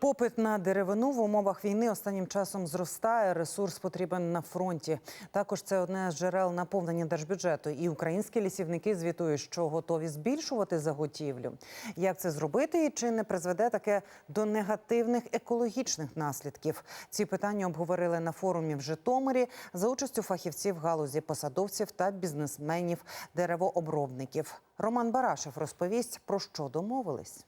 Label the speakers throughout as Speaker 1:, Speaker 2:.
Speaker 1: Попит на деревину в умовах війни останнім часом зростає. Ресурс потрібен на фронті. Також це одне з джерел наповнення держбюджету. І українські лісівники звітують, що готові збільшувати заготівлю. Як це зробити і чи не призведе таке до негативних екологічних наслідків? Ці питання обговорили на форумі в Житомирі за участю фахівців галузі посадовців та бізнесменів деревообробників. Роман Барашев розповість про що домовились.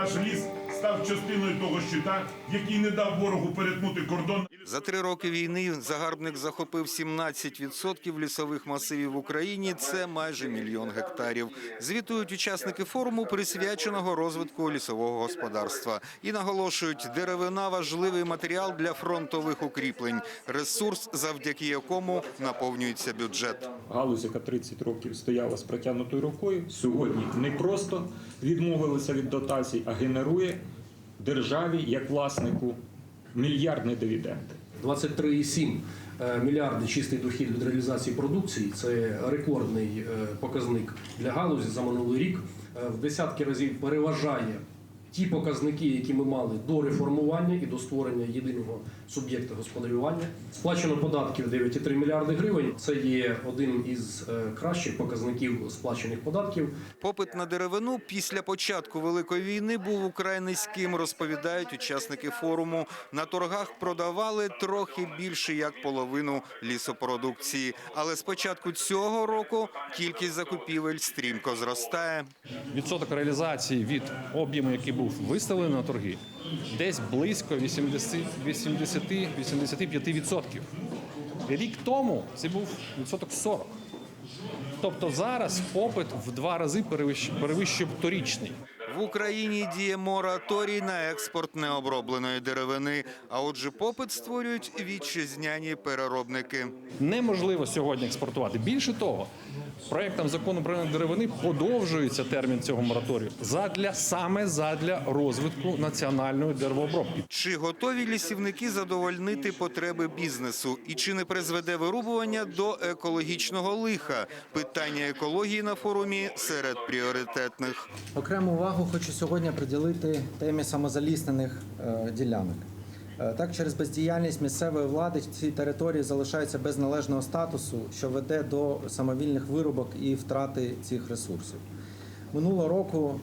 Speaker 2: Наш ліс став частиною того щита, який не дав ворогу перетнути кордон.
Speaker 3: За три роки війни загарбник захопив 17% лісових масивів в Україні. Це майже мільйон гектарів. Звітують учасники форуму, присвяченого розвитку лісового господарства, і наголошують, деревина важливий матеріал для фронтових укріплень, ресурс, завдяки якому наповнюється бюджет.
Speaker 4: галузь, яка 30 років стояла з протягнутою рукою, сьогодні не просто відмовилася від дотацій, а генерує державі як власнику мільярдні дивіденди.
Speaker 5: 23,7 е, мільярди чистий дохід від реалізації продукції це рекордний е, показник для галузі за минулий рік. Е, В десятки разів переважає ті показники, які ми мали до реформування і до створення єдиного суб'єкта господарювання. Сплачено податків 9,3 мільярди гривень. Це є один із е, кращих показників сплачених податків.
Speaker 3: Попит на деревину після початку великої війни був украй низьким, розповідають учасники форуму. На торгах продавали трохи більше як половину лісопродукції. Але з початку цього року кількість закупівель стрімко зростає.
Speaker 6: відсоток реалізації від об'єму, який був виставлений на торги, десь близько 80-85%. Рік тому це був відсоток 40. Тобто зараз попит в два рази перевищує торічний.
Speaker 3: В Україні діє мораторій на експорт необробленої деревини. А отже, попит створюють вітчизняні переробники.
Speaker 6: Неможливо сьогодні експортувати. Більше того, проектом закону про деревини подовжується термін цього мораторію задля саме задля розвитку національної деревообробки.
Speaker 3: Чи готові лісівники задовольнити потреби бізнесу? І чи не призведе вирубування до екологічного лиха? Питання екології на форумі серед пріоритетних.
Speaker 7: Окрему увагу хочу сьогодні приділити темі самозаліснених е, ділянок. Е, Так, через бездіяльність місцевої влади ці території залишаються без належного статусу, що веде до самовільних вирубок і втрати цих ресурсів. Минулого року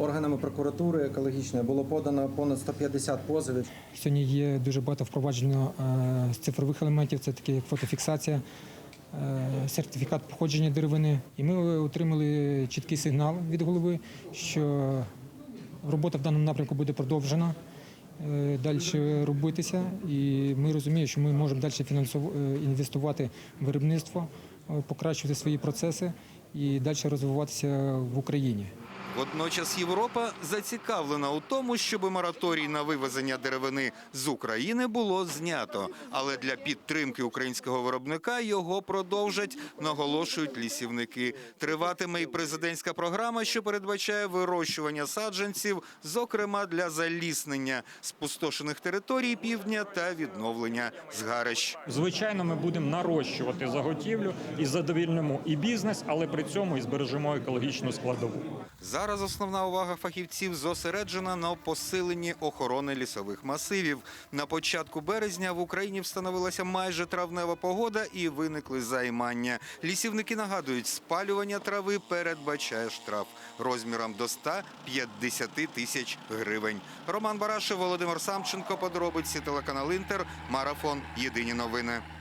Speaker 7: органами прокуратури екологічної було подано понад 150 позовів
Speaker 8: Сьогодні є дуже багато впроваджено е, з цифрових елементів, це таке як фотофіксація, е, сертифікат походження деревини. І ми отримали чіткий сигнал від голови, що робота в даному напрямку буде продовжена. е, Далі робитися, і ми розуміємо, що ми можемо далі е, інвестувати в виробництво, е, покращувати свої процеси і далі розвиватися в Україні.
Speaker 3: Водночас Європа зацікавлена у тому, щоб мораторій на вивезення деревини з України було знято. Але для підтримки українського виробника його продовжать, наголошують лісівники. Триватиме і президентська програма, що передбачає вирощування саджанців, зокрема для заліснення спустошених територій півдня та відновлення згарищ.
Speaker 4: Звичайно, ми будемо нарощувати заготівлю і задовільнимо і бізнес, але при цьому і збережемо екологічну складову.
Speaker 3: Зараз основна увага фахівців зосереджена на посиленні охорони лісових масивів. На початку березня в Україні встановилася майже травнева погода і виникли займання. Лісівники нагадують, спалювання трави передбачає штраф розміром до 150 тисяч гривень. Роман Барашев, Володимир Самченко, подробиці телеканал Інтер, марафон. Єдині новини.